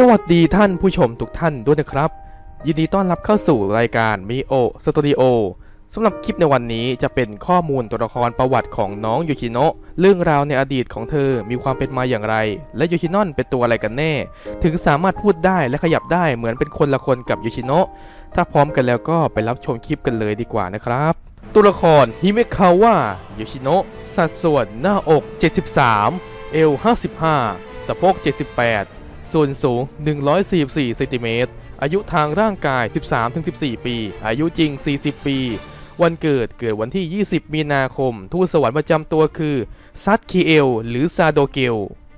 สวัสดีท่านผู้ชมทุกท่านด้วยนะครับ ยินดีต้อนรับเข้าสู่รายการมิโอสตูดิโอสำหรับคลิปในวันนี้จะเป็นข้อมูลตัวละครประวัติของน้องยูชิโนะเรื่องราวในอดีตของเธอมีความเป็นมาอย่างไร และยูชินอนเป็นตัวอะไรกันแน่ ถึงสามารถพูดได้และขยับได้เหมือนเป็นคนละคนกับยูชิโนะถ้าพร้อมกันแล้วก็ไปรับชมคลิปกันเลยดีกว่านะครับตัวละครฮิเมคาวะยูชิโนะสัดส่วนหน้าอก 73 เอว 55 สะโพก 78 ส่วนสูง 144เซนติเมตร อายุทางร่างกาย 13-14 ปี อายุจริง 40 ปี วันเกิดเกิดวันที่ 20 มีนาคม ทูตสวรรค์ประจำตัวคือซัตคิเอล หรือซาโดเกล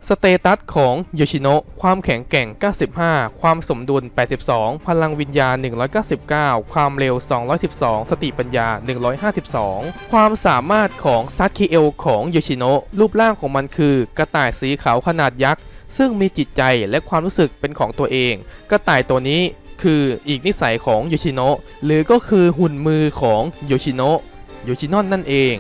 สเตตัสของโยชิโนะความแข็งแกร่ง 95 ความสมดุล 82 พลังวิญญาณ 199 ความเร็ว 212 สติปัญญา 152 ความสามารถของซัตคิเอลของโยชิโนะรูปร่างของมันคือ กระต่ายสีขาวขนาดยักษ์ ซึ่งมีจิตใจและความรู้สึกเป็นของตัวเอง กระต่ายตัวนี้คืออีกนิสัยของโยชิโนะหรือก็คือหุ่นมือของโยชิโนะโยชินอนนั่นเอง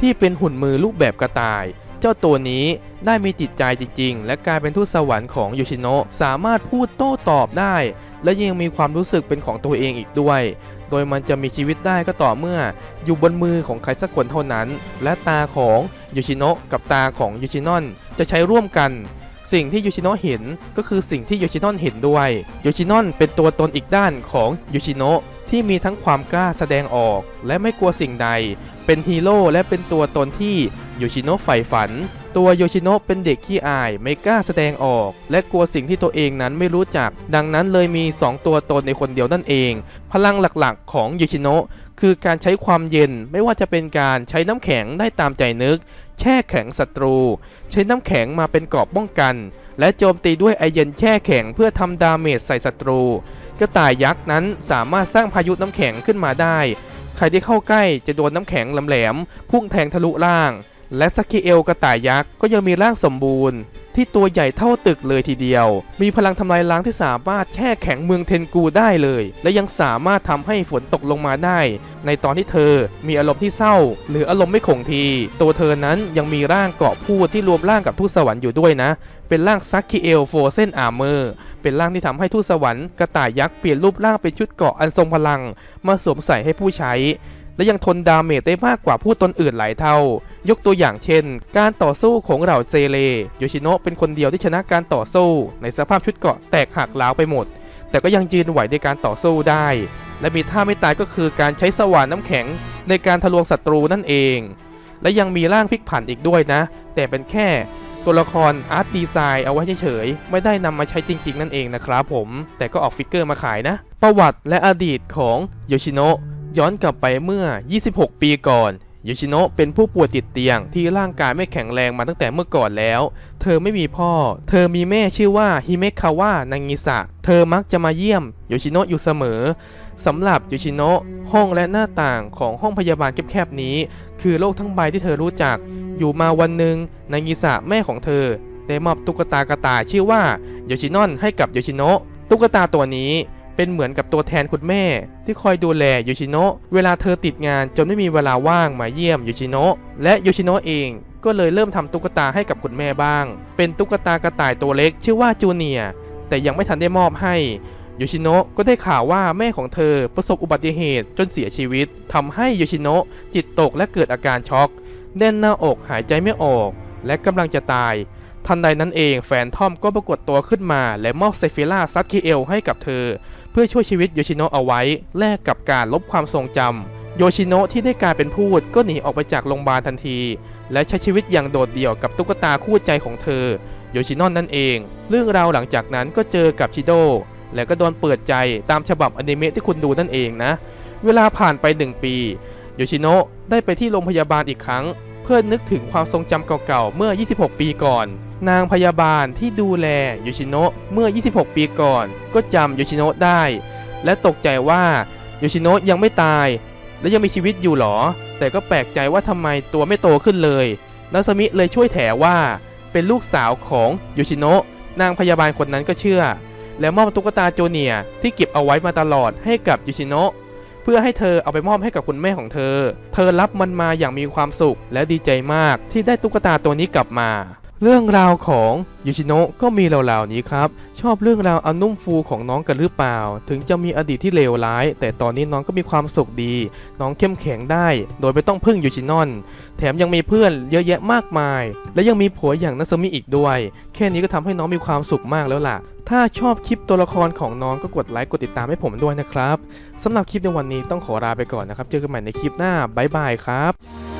ที่เป็นหุ่นมือรูปแบบกระต่าย เจ้าตัวนี้ได้มีจิตใจจริง ๆ และกลายเป็นทูตสวรรค์ของโยชิโนะสามารถพูดโต้ตอบได้ และยังมีความรู้สึกเป็นของตัวเองอีกด้วย โดยมันจะมีชีวิตได้ก็ต่อเมื่อ อยู่บนมือของใครสักคนเท่านั้น และตาของโยชิโนะกับตาของโยชินอนจะใช้ร่วมกัน สิ่งที่โยชิโนะเห็นก็คือสิ่งที่โยชินอนเห็นด้วยโยชินอนเป็นตัวตนอีกด้านของโยชิโนะที่มีทั้งความกล้าแสดงออก และไม่กลัวสิ่งใด เป็นฮีโร่และเป็นตัวตนที่โยชิโนะใฝ่ฝัน ตัวโยชิโนะเป็นเด็กขี้อายไม่กล้าแสดงออก และกลัวสิ่งที่ตัวเองนั้นไม่รู้จัก ดังนั้นเลยมี 2 ตัวตนในคนเดียวนั่นเอง พลังหลักๆ ของโยชิโนะ คือการใช้ความเย็นไม่ว่าจะเป็นการใช้น้ำแข็งได้ตามใจนึก แช่แข็งศัตรู ใช้น้ำแข็งมาเป็นกรอบป้องกัน และโจมตีด้วยไอเย็นแช่แข็งเพื่อทำดาเมจใส่ศัตรู กระต่ายยักษ์นั้นสามารถสร้างพายุน้ำแข็งขึ้นมาได้ ใครที่เข้าใกล้จะโดนน้ำแข็งแหลมๆพุ่งแทงทะลุล่าง และซักคิเอลกระต่ายยักษ์ก็ยังมีร่างสมบูรณ์ ที่ตัวใหญ่เท่าตึกเลยทีเดียว มีพลังทำลายล้างที่สามารถแช่แข็งเมืองเทนกูได้เลย และยังสามารถทำให้ฝนตกลงมาได้ ในตอนที่เธอมีอารมณ์ที่เศร้า หรืออารมณ์ไม่คงที ตัวเธอนั้นยังมีร่างเกาะพูดที่รวมร่างกับทูตสวรรค์อยู่ด้วยนะ เป็นร่างซักคิเอลโฟเซนอาร์เมอร์เป็นร่างที่ทำให้ทูตสวรรค์กระต่ายยักษ์เปลี่ยนรูปร่างเป็นชุดเกาะอันทรงพลัง มาสวมใส่ให้ผู้ใช้ และยังทนดาเมจได้มากกว่าผู้ตนอื่นหลายเท่า ยกตัวอย่างเช่น การต่อสู้ของเหล่าเซเลโยชิโนะเป็นคนเดียวที่ชนะการต่อสู้ ในสภาพชุดเกราะแตกหักล้าวไปหมด แต่ก็ยังยืนไหวในการต่อสู้ได้ และมีท่าไม่ตายก็คือการใช้สว่านน้ำแข็งในการทะลวงศัตรูนั่นเอง และยังมีร่างพลิกผันอีกด้วยนะ แต่เป็นแค่ตัวละครอาร์ตดีไซน์เอาไว้เฉยๆ ไม่ได้นำมาใช้จริง ๆ นั่นเองนะครับผม แต่ก็ออกฟิกเกอร์มาขายนะ ประวัติและอดีตของโยชิโนะย้อนกลับไปเมื่อ 26 ปีก่อน โยชิโนะเป็นผู้ป่วยติดเตียงที่ร่างกายไม่แข็งแรงมาตั้งแต่เมื่อก่อนแล้ว เธอไม่มีพ่อ เธอมีแม่ชื่อว่าฮิเมคาวะนางิสะ เธอมักจะมาเยี่ยมโยชิโนะอยู่เสมอสำหรับโยชิโนะห้องและหน้าต่างของห้องพยาบาลแคบๆนี้ คือโลกทั้งใบที่เธอรู้จัก อยู่มาวันหนึ่งนางงิสะแม่ของเธอ ได้มอบตุ๊กตากระต่ายชื่อว่าโยชินอนให้กับโยชิโนะตุ๊กตาตัวนี้ เป็นเหมือนกับตัวแทนคุณแม่ ที่คอยดูแลโยชิโนะเวลาเธอติดงานจนไม่มีเวลาว่างมาเยี่ยมโยชิโนะและโยชิโนะเองก็เลยเริ่มทำตุ๊กตาให้กับคุณแม่บ้าง เป็นตุ๊กตากระต่ายตัวเล็กชื่อว่าจูเนียแต่ยังไม่ทันได้มอบให้โยชิโนะก็ได้ข่าวว่าแม่ของเธอประสบอุบัติเหตุจนเสียชีวิตทำให้โยชิโนะจิตตกและเกิดอาการช็อกแน่นหน้าอกหายใจไม่ออก และกำลังจะตาย ทันใดนั้นเองแฟนทอมก็ปรากฏตัวขึ้นมา และมอบไซฟิล่าซัตคิเอลให้กับเธอ เพื่อช่วยชีวิตโยชิโนะเอาไว้ แลกกับการลบความทรงจำโยชิโนะที่ได้กลายเป็นพูดก็หนีออกไปจากโรงพยาบาลทันที และใช้ชีวิตอย่างโดดเดี่ยวกับตุ๊กตาคู่ใจของเธอ โยชิโนอนนั่นเอง เรื่องราวหลังจากนั้นก็เจอกับชิโดและก็โดนเปิดใจตามฉบับอนิเมะที่คุณดูนั่นเองนะ เวลาผ่านไปหนึ่งปี โยชิโนะได้ไปที่โรงพยาบาลอีกครั้ง เพื่อนึกถึงความทรงจำเก่าๆ เมื่อ 26 ปีก่อน นางพยาบาลที่ดูแลโยชิโนะเมื่อ 26 ปีก่อน ก็จำโยชิโนะได้ และตกใจว่าโยชิโนะยังไม่ตาย และยังมีชีวิตอยู่หรอ แต่ก็แปลกใจว่าทำไมตัวไม่โตขึ้นเลยนาซมิเลยช่วยแถว่า เป็นลูกสาวของโยชิโนะนางพยาบาลคนนั้นก็เชื่อ แล้วมอบตุ๊กตาโจเนียที่เก็บเอาไว้มาตลอดให้กับโยชิโนะเพื่อให้เธอเอาไปมอบให้กับคุณแม่ของเธอ เธอรับมันมาอย่างมีความสุขและดีใจมากที่ได้ตุ๊กตาตัวนี้กลับมา เรื่องราวของยูชิโนะก็มีเหล่าๆนี้ครับ ชอบเรื่องราวอันนุ่มฟูของน้องกันหรือเปล่า ถึงจะมีอดีตที่เลวร้าย แต่ตอนนี้น้องก็มีความสุขดี น้องเข้มแข็งได้ โดยไม่ต้องพึ่งยูชินอน แถมยังมีเพื่อนเยอะแยะมากมาย และยังมีผัวอย่างนัสมิอีกด้วย แค่นี้ก็ทำให้น้องมีความสุขมากแล้วล่ะ ถ้าชอบคลิปตัวละครของน้องก็กดไลค์กดติดตามให้ผมด้วยนะครับสำหรับคลิปในวันนี้ต้องขอลาไปก่อนนะครับ เจอกันใหม่ในคลิปหน้าบ๊ายบายครับ